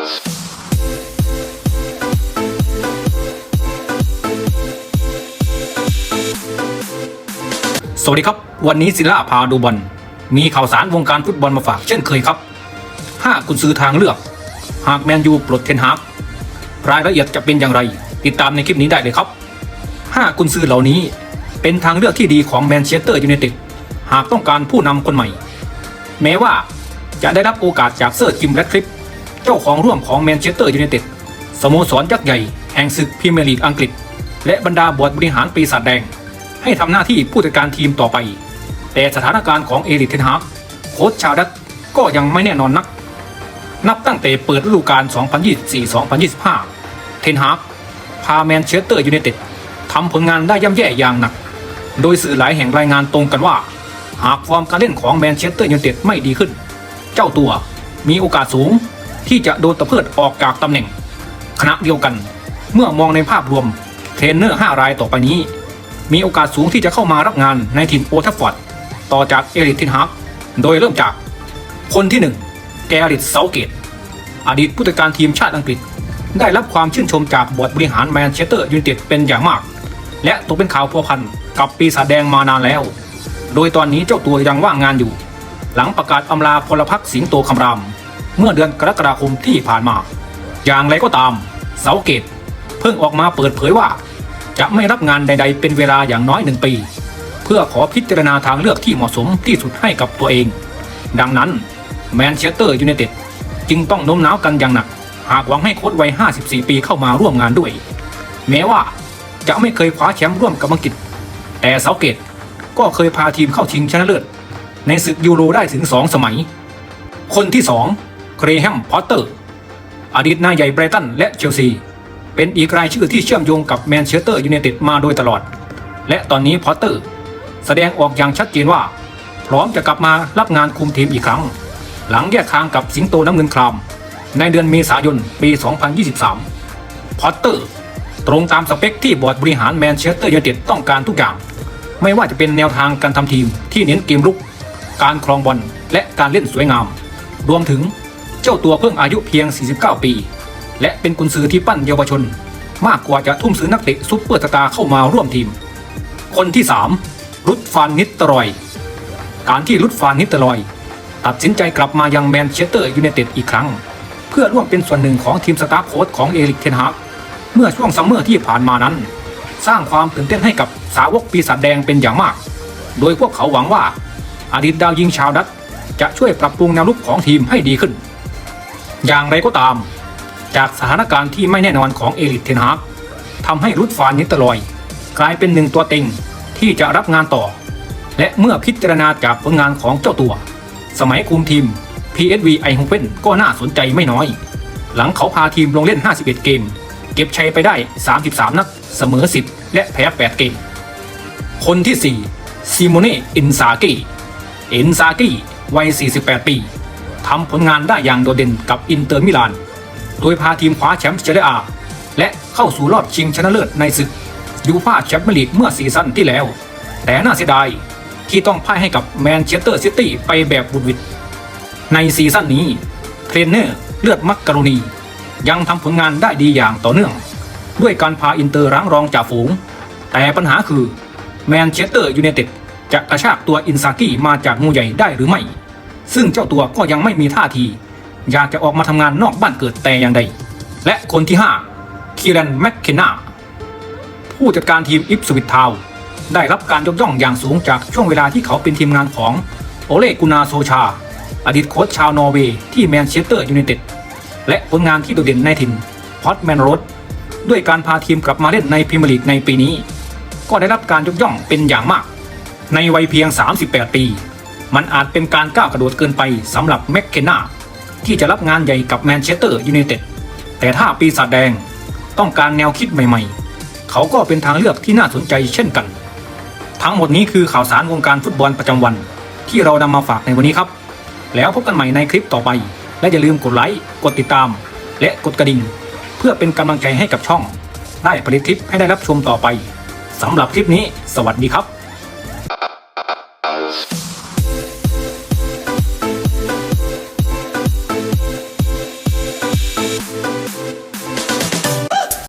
สวัสดีครับ วันนี้ศิลาพาดูบอล มีข่าวสารวงการฟุตบอลมาฝากเช่นเคยครับ 5 กุญซื้อทางเลือก หากแมนยูปลดเทนฮากรายละเอียดจะเป็นอย่างไร ติดตามในคลิปนี้ได้เลยครับ 5 กุญซื้อเหล่านี้เป็นทางเลือกที่ดีของแมนเชสเตอร์ยูไนเต็ดหากต้องการผู้นำคนใหม่ แม้ว่าจะได้รับโอกาสจากเซอร์จิมแรดคลิป เจ้าของร่วมของแมนเชสเตอร์ยูไนเต็ดสโมสรยักษ์ใหญ่แห่งศึกพรีเมียร์ลีกอังกฤษ และบรรดาบอร์ดบริหารปีศาจแดง ให้ทำหน้าที่ผู้จัดการทีมต่อไป แต่สถานการณ์ของเอริกเทนฮากโค้ชชาวดัตก็ยังไม่แน่นอนนัก นับตั้งแต่เปิดฤดูกาล 2024-2025 เทนฮากพาแมนเชสเตอร์ยูไนเต็ดทำผลงานได้ย่ำแย่อย่างหนัก โดยสื่อหลายแห่งรายงานตรงกันว่า หากฟอร์มการเล่นของแมนเชสเตอร์ยูไนเต็ดไม่ดีขึ้น เจ้าตัวมีโอกาสสูง ที่จะโดนตะเพิดออกจากตำแหน่ง ขณะเดียวกัน เมื่อมองในภาพรวมเทรนเนอร์ 5 รายต่อไปนี้ มีโอกาสสูงที่จะเข้ามารับงานในทีมโอทัฟฟอร์ดต่อจากเอริกเทนฮากโดยเริ่มจากคนที่ 1 แกริตเซาเกต อดีตผู้จัดการทีมชาติอังกฤษ ได้รับความชื่นชมจากบอร์ดบริหารแมนเชสเตอร์ยูไนเต็ดเป็นอย่างมาก และตกเป็นข่าวพัวพันกับปีศาจแดงมานานแล้ว โดยตอนนี้เจ้าตัวยังว่างงานอยู่ หลังประกาศอำลาพลพรรคสิงโตคำราม เมื่อเดือนกรกฎาคมที่ผ่านมา อย่างไรก็ตาม เสาเกตเพิ่งออกมาเปิดเผยว่า จะไม่รับงานใด ๆ เป็นเวลาอย่างน้อยหนึ่งปี เพื่อขอพิจารณาทางเลือกที่เหมาะสมที่สุดให้กับตัวเอง ดังนั้นแมนเชสเตอร์ยูไนเต็ดจึงต้องโน้มน้าวกันอย่างหนัก หากหวังให้โค้ชวัย 54 ปีเข้ามาร่วมงานด้วย แม้ว่าจะไม่เคยคว้าแชมป์ร่วมกับอังกฤษ แต่เสาเกตก็เคยพาทีมเข้าชิงชนะเลิศในศึกยูโรได้ถึง 2 สมัย คนที่ 2 เกรแฮมพอตเตอร์ อดีตนายใหญ่ไบรตันและเชลซี เป็นอีกรายชื่อที่เชื่อมโยงกับแมนเชสเตอร์ยูไนเต็ดมาโดยตลอด และตอนนี้พอตเตอร์ แสดงออกอย่างชัดเจนว่า พร้อมจะกลับมารับงานคุมทีมอีกครั้ง หลังแยกทางกับสิงโตน้ำเงินคราม ในเดือนเมษายนปี 2023 พอตเตอร์ ตรงตามสเปคที่บอร์ดบริหารแมนเชสเตอร์ยูไนเต็ดต้องการทุกอย่าง ไม่ว่าจะเป็นแนวทางการทำทีมที่เน้นเกมรุกการครองบอลและการเล่นสวยงาม รวมถึง เจ้าตัวเพิ่งอายุเพียง 49 ปี และเป็นกุนซือที่ปั้นเยาวชน มากกว่าจะทุ่มซื้อนักเตะซุปเปอร์สตาร์เข้ามาร่วมทีม คนที่ 3 รุดฟานนิตตรอย การที่รุดฟานนิตตรอย ตัดสินใจกลับมายังแมนเชสเตอร์ยูไนเต็ดอีกครั้ง เพื่อร่วมเป็นส่วนหนึ่งของทีมสตาฟโค้ชของเอริกเทนฮากเมื่อช่วงซัมเมอร์ที่ผ่านมานั้น สร้างความตื่นเต้นให้กับสาวกปีศาจแดงเป็นอย่างมาก โดยพวกเขาหวังว่าอดีตดาวยิงชาวดัตจะช่วยปรับปรุงแนวรุกของทีมให้ดีขึ้น อย่างไรก็ตาม จากสถานการณ์ที่ไม่แน่นอนของเอริกเทนฮากทำให้รุดฟานนิตเตอรอย กลายเป็นหนึ่งตัวเต็งที่จะรับงานต่อ และเมื่อพิจารณาจากผลงานของเจ้าตัว สมัยคุมทีม PSV ไอฮงเ e นก็น่าสนใจไม่น้อย หลังเขาพาทีมลงเล่น 51 เกม เก็บชัยไปได้ 33 นัดเสมอ 10 และแพ้ 8 เกม คนที่ 4 ซิโมเน่อินซากิอินซากิวัย 48 ปี ทำผลงานได้อย่างโดดเด่นกับอินเตอร์มิลาน โดยพาทีมคว้าแชมป์เชเดอาและเข้าสู่รอบชิงชนะเลิศในศึกยูฟ่าแชมเปี้ยนลีกเมื่อซีซั่นที่แล้ว แต่น่าเสียดายที่ต้องพ่ายให้กับแมนเชสเตอร์ซิตี้ไปแบบบุดหวิดในซีซั่นนี้เทรนเนอร์เลือดมักกะโรนี ยังทำผลงานได้ดีอย่างต่อเนื่อง ด้วยการพาอินเตอร์รั้งรองจ่าฝูง แต่ปัญหาคือแมนเชสเตอร์ยูไนเต็ดจะกระชากตัวอินซากิมาจากงูใหญ่ได้หรือไม่ ซึ่งเจ้าตัวก็ยังไม่มีท่าที อยากจะออกมาทำงานนอกบ้านเกิดแต่อย่างใด และคนที่5คีรันแมคเคนนาผู้จัดการทีมอิปสวิตทาวได้รับการยกย่องอย่างสูงจากช่วงเวลาที่เขาเป็นทีมงานของโอเลกุนาโซชา อดีตโค้ชชาวนอร์เวย์ที่แมนเชสเตอร์ยูไนเต็ดและผลงานที่โดดเด่นในถิ่นพอตแมนโรดด้วยการพาทีมกลับมาเล่นในพรีเมียร์ลีกในปีนี้ ก็ได้รับการยกย่องเป็นอย่างมาก ในวัยเพียง 38 ปี มันอาจเป็นการก้าวกระโดดเกินไปสำหรับแมคเคนนาที่จะรับงานใหญ่กับแมนเชสเตอร์ยูไนเต็ดแต่ถ้าปีศาจแดงต้องการแนวคิดใหม่ๆ เขาก็เป็นทางเลือกที่น่าสนใจเช่นกัน ทั้งหมดนี้คือข่าวสารวงการฟุตบอลประจำวัน ที่เรานำมาฝากในวันนี้ครับ แล้วพบกันใหม่ในคลิปต่อไป และอย่าลืมกดไลค์กดติดตาม และกดกระดิ่ง เพื่อเป็นกำลังใจให้กับช่อง ได้ผลิตคลิปให้ได้รับชมต่อไปสำหรับคลิปนี้ สวัสดีครับ